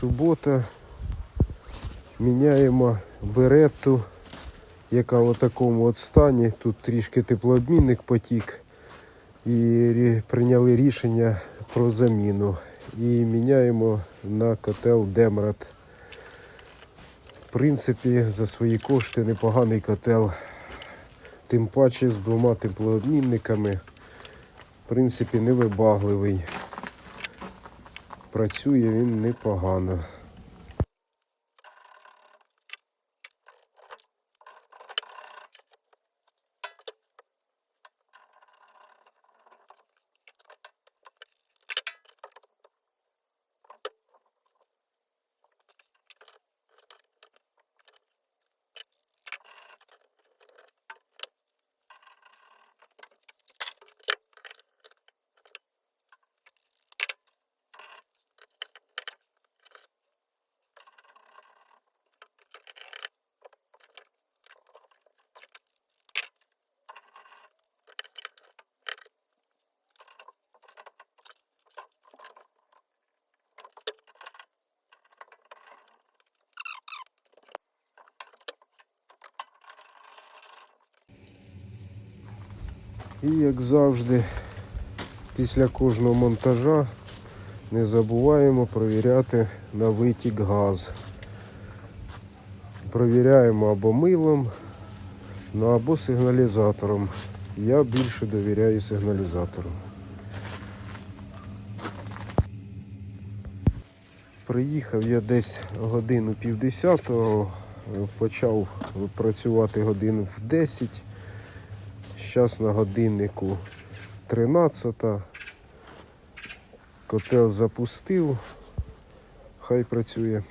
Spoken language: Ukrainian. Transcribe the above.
Субота. Міняємо берету, яка в такому от стані. Тут трішки теплообмінник потік. І прийняли рішення про заміну. І міняємо на котел Демрат. В принципі, за свої кошти непоганий котел. Тим паче з двома теплообмінниками. В принципі, невибагливий. Працює він непогано. І як завжди, після кожного монтажа не забуваємо провіряти на витік газ. Провіряємо або милом, ну або сигналізатором. Я більше довіряю сигналізатору. Приїхав я десь годину півдесятого, почав працювати годину в 10. Зараз на годиннику 13. Котел запустив. Хай працює.